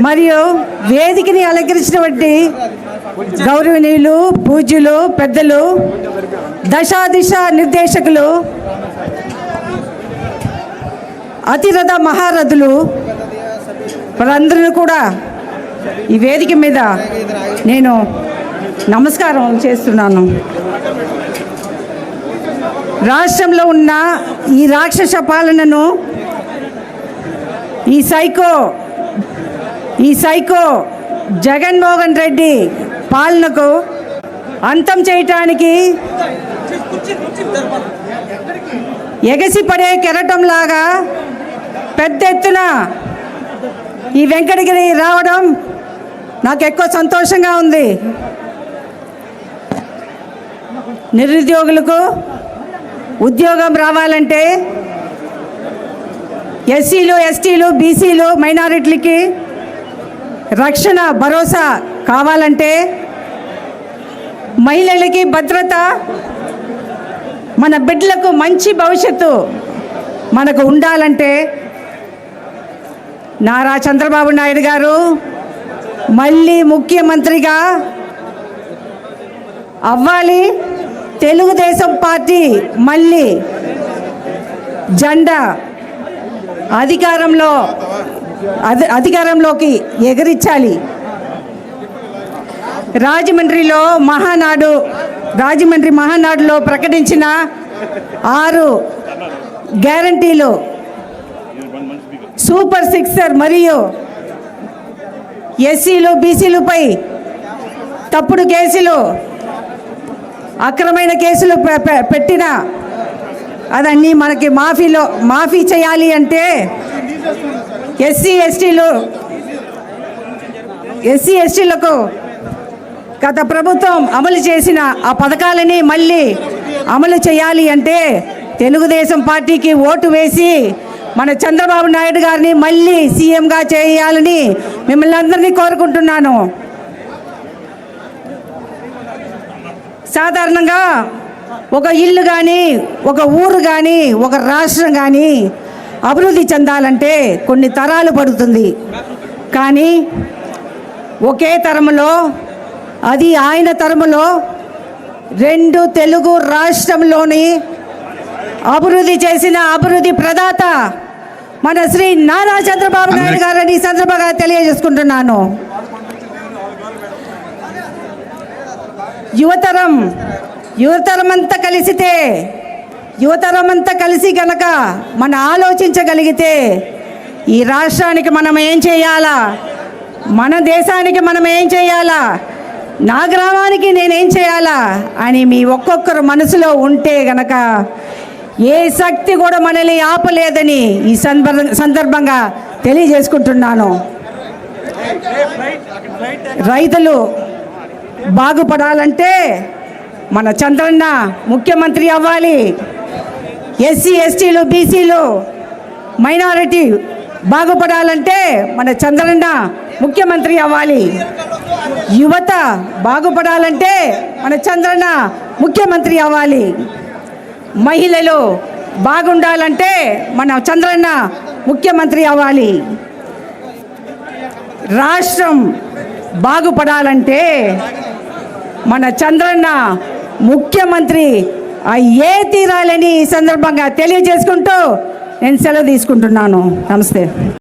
మరియు వేదికని అలంకరించినటువంటి గౌరవనీయులు పూజ్యులు పెద్దలు దశాదిశ నిర్దేశకులు అతిరథ మహారథులు వారందరూ కూడా ఈ వేదిక మీద నేను నమస్కారం చేస్తున్నాను. రాష్ట్రంలో ఉన్న ఈ రాక్షస పాలనను ఈ సైకో ఈ సైకో జగన్మోహన్ రెడ్డి పాలనకు అంతం చేయటానికి ఎగసిపడే కెరటంలాగా పెద్ద ఎత్తున ఈ వెంకటగిరి రావడం నాకు ఎక్కువ సంతోషంగా ఉంది. నిరుద్యోగులకు ఉద్యోగం రావాలంటే ఎస్సీలు ఎస్టీలు బీసీలు మైనారిటీలకి రక్షణ భరోసా కావాలంటే మహిళలకి భద్రత మన బిడ్డలకు మంచి భవిష్యత్తు మనకు ఉండాలంటే నారా చంద్రబాబు నాయుడు గారు మళ్ళీ ముఖ్యమంత్రిగా అవ్వాలి. తెలుగుదేశం పార్టీ మళ్ళీ జెండా అధికారంలో అధి అధికారంలోకి ఎగరించాలి రాజమండ్రిలో మహానాడు రాజమండ్రి మహానాడులో ప్రకటించిన ఆరు గ్యారంటీలు. సూపర్ సిక్సర్ మరియు ఎస్సీలు బీసీలపై తప్పుడు కేసులు అక్రమైన కేసులు పె- పె- పెట్టిన అదన్నీ మనకి మాఫీలో మాఫీ చేయాలి అంటే ఎస్సీ ఎస్టీలు ఎస్సీ ఎస్టీలకు గత ప్రభుత్వం అమలు చేసిన ఆ పథకాలని మళ్ళీ అమలు చేయాలి అంటే తెలుగుదేశం పార్టీకి ఓటు వేసి మన చంద్రబాబు నాయుడు గారిని మళ్ళీ సీఎంగా చేయాలని మిమ్మల్ని అందరినీ కోరుకుంటున్నాను. సాధారణంగా ఒక ఇల్లు కానీ ఒక ఊరు కానీ ఒక రాష్ట్రం కానీ అభివృద్ధి చెందాలంటే కొన్ని తరాలు పడుతుంది. కానీ ఒకే తరములో అది ఆయన తరములో రెండు తెలుగు రాష్ట్రంలోని అభివృద్ధి చేసిన అభివృద్ధి ప్రదాత మన శ్రీ నారా చంద్రబాబు నాయుడు గారని ఈ సందర్భంగా తెలియజేసుకుంటున్నాను. యువతరం యువతరం అంతా కలిసితే యువతరం అంతా కలిసి గనక మనం ఆలోచించగలిగితే ఈ రాష్ట్రానికి మనం ఏం చేయాలా? మన దేశానికి మనం ఏం చేయాలా? నా గ్రామానికి నేనేం చేయాలా? అని మీ ఒక్కొక్కరు మనసులో ఉంటే గనక ఏ శక్తి కూడా మనల్ని ఆపలేదని ఈ సందర్భ సందర్భంగా తెలియజేసుకుంటున్నాను. రైతులు బాగుపడాలంటే మన చంద్రన్న ముఖ్యమంత్రి అవ్వాలి. ఎస్సీ ఎస్టీలు బీసీలు మైనారిటీ బాగుపడాలంటే మన చంద్రన్న ముఖ్యమంత్రి అవ్వాలి. యువత బాగుపడాలంటే మన చంద్రన్న ముఖ్యమంత్రి అవ్వాలి. మహిళలు బాగుండాలంటే మన చంద్రన్న ముఖ్యమంత్రి అవ్వాలి. రాష్ట్రం బాగుపడాలంటే మన చంద్రన్న ముఖ్యమంత్రి అయ్యే తీరాలని ఈ సందర్భంగా తెలియజేసుకుంటూ నేను సెలవు తీసుకుంటున్నాను. నమస్తే.